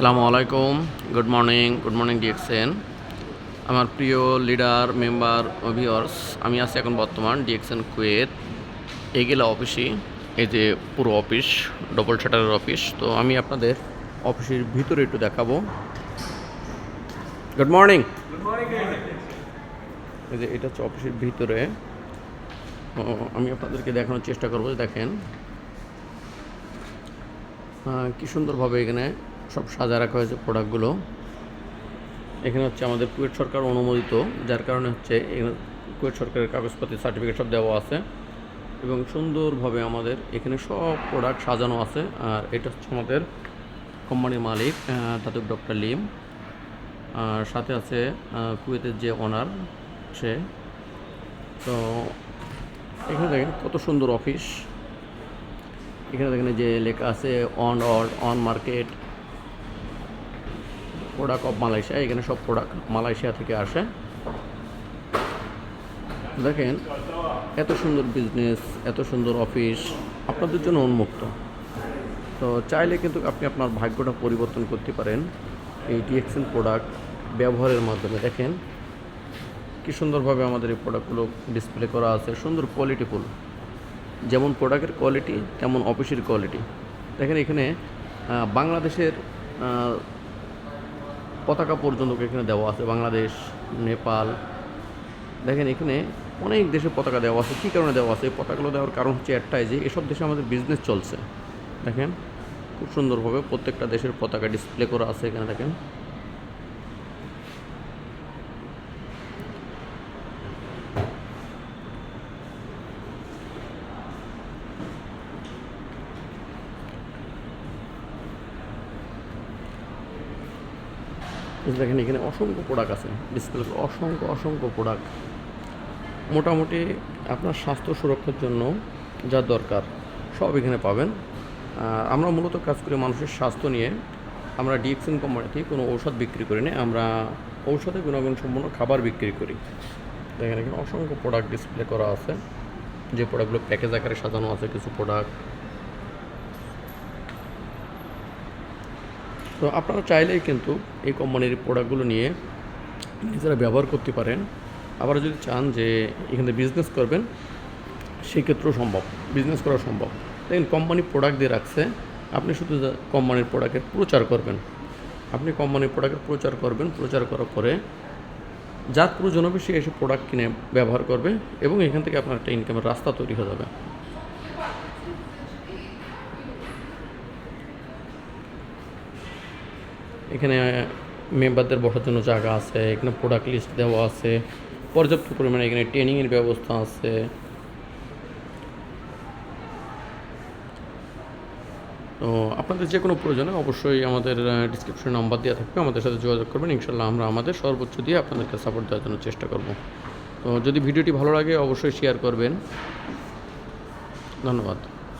আসসালামু আলাইকুম। Good morning good morning DXN আমার প্রিয় লিডার মেম্বার ভিওর্স আমি আছি এখন বর্তমান ডিএক্সএন কুয়েত এগেলা অফিসই এই যে পুরো অফিস ডবল শাটারের অফিস তো আমি আপনাদের অফিসের ভিতরে একটু দেখাবো। গুড মর্নিং এই যে এটা হচ্ছে অফিসের ভিতরে। আমি আপনাদেরকে দেখানোর চেষ্টা করব দেখেন। কি সুন্দরভাবে এখানে সব সাজা রাখা হয়েছে প্রোডাক্টগুলো। এখানে হচ্ছে আমাদের কুয়েট সরকার অনুমোদিত, যার কারণে হচ্ছে কুয়েট সরকারের কাগজপাতি সার্টিফিকেট সব দেওয়া আছে। এবং সুন্দরভাবে আমাদের এখানে সব প্রোডাক্ট সাজানো আছে। আর এটা হচ্ছে আমাদের কোম্পানির মালিক দাদুক ডক্টর লিম। আর সাথে আছে কুয়েতের যে ওনার, সে। তো এখানে দেখেন কত সুন্দর অফিস। এখানে দেখেন যে লেখা আছে, on or on market. Product of Malaysia এখানে সব প্রোডাক্ট মালয়েশিয়া থেকে আসে। দেখেন, এত সুন্দর বিজনেস এত সুন্দর অফিস আপনাদের জন্য উন্মুক্ত। তো চাইলে কিন্তু আপনি আপনার ভাগ্যটা পরিবর্তন করতে পারেন এই ডিএক্সএন প্রোডাক্ট ব্যবহারের মাধ্যমে। দেখেন, কি সুন্দরভাবে আমাদের এই প্রোডাক্টগুলো ডিসপ্লে করা আছে, সুন্দর কোয়ালিটিফুল যেমন প্রোডাক্টের কোয়ালিটি তেমন অফিসের কোয়ালিটি দেখেন এখানে বাংলাদেশের পতাকা পর্যন্ত এখানে দেওয়া আছে, বাংলাদেশ, নেপাল। দেখেন এখানে অনেক দেশে পতাকা দেওয়া আছে। কী কারণে দেওয়া আছে? এই পতাকাগুলো দেওয়ার কারণ হচ্ছে একটাই যে, এসব দেশে আমাদের বিজনেস চলছে। দেখেন, খুব সুন্দরভাবে প্রত্যেকটা দেশের পতাকা ডিসপ্লে করা আছে এখানে, দেখেন। দেখেন, এখানে অসংখ্য প্রোডাক্ট আছে। ডিসপ্লে অসংখ্য অসংখ্য প্রোডাক্ট মোটামুটি আপনার স্বাস্থ্য সুরক্ষার জন্য যা দরকার, সব এখানে পাবেন। আমরা মূলত কাজ করি মানুষের স্বাস্থ্য নিয়ে। আমরা ডিএক্সিন কোম্পানিতে কোনো ঔষধ বিক্রি করি না। আমরা ঔষধে গুণাগুণ সম্পন্ন খাবার বিক্রি করি। দেখেন, এখানে অসংখ্য প্রোডাক্ট ডিসপ্লে করা আছে। যে প্রোডাক্টগুলো প্যাকেজ আকারে সাজানো আছে, কিছু প্রোডাক্ট তো আপনারা চাইলেই কিন্তু এই কোম্পানির প্রোডাক্টগুলো নিয়ে নিজেরা ব্যবহার করতে পারেন। আবার যদি চান যে এখানে বিজনেস করবেন, সেক্ষেত্রেও সম্ভব। বিজনেস করা সম্ভব। দেখেন কোম্পানি প্রোডাক্ট দিয়ে রাখছে, আপনি শুধু কোম্পানির প্রোডাক্টের প্রচার করবেন। আপনি কোম্পানির প্রোডাক্টের প্রচার করবেন, প্রচার করার পরে যার প্রয়োজন হবে সে এসে প্রোডাক্ট কিনে ব্যবহার করবে এবং এখান থেকে আপনার একটা ইনকামের রাস্তা তৈরি হয়ে যাবে। এখানে মেম্বারদের বসার জন্য জায়গা আছে, এখানে প্রোডাক্ট লিস্ট দেওয়া আছে, পর্যাপ্ত পরিমাণে এখানে ট্রেনিংয়ের ব্যবস্থা আছে। তো আপনাদের যে কোনো প্রয়োজনে অবশ্যই আমাদের ডিসক্রিপশনে নাম্বার দেওয়া থাকবে, আমাদের সাথে যোগাযোগ করবেন। ইনশাল্লাহ আমরা আমাদের সর্বোচ্চ দিয়ে আপনাদেরকে সাপোর্ট দেওয়ার জন্য চেষ্টা করব। তো যদি ভিডিওটি ভালো লাগে, অবশ্যই শেয়ার করবেন। ধন্যবাদ।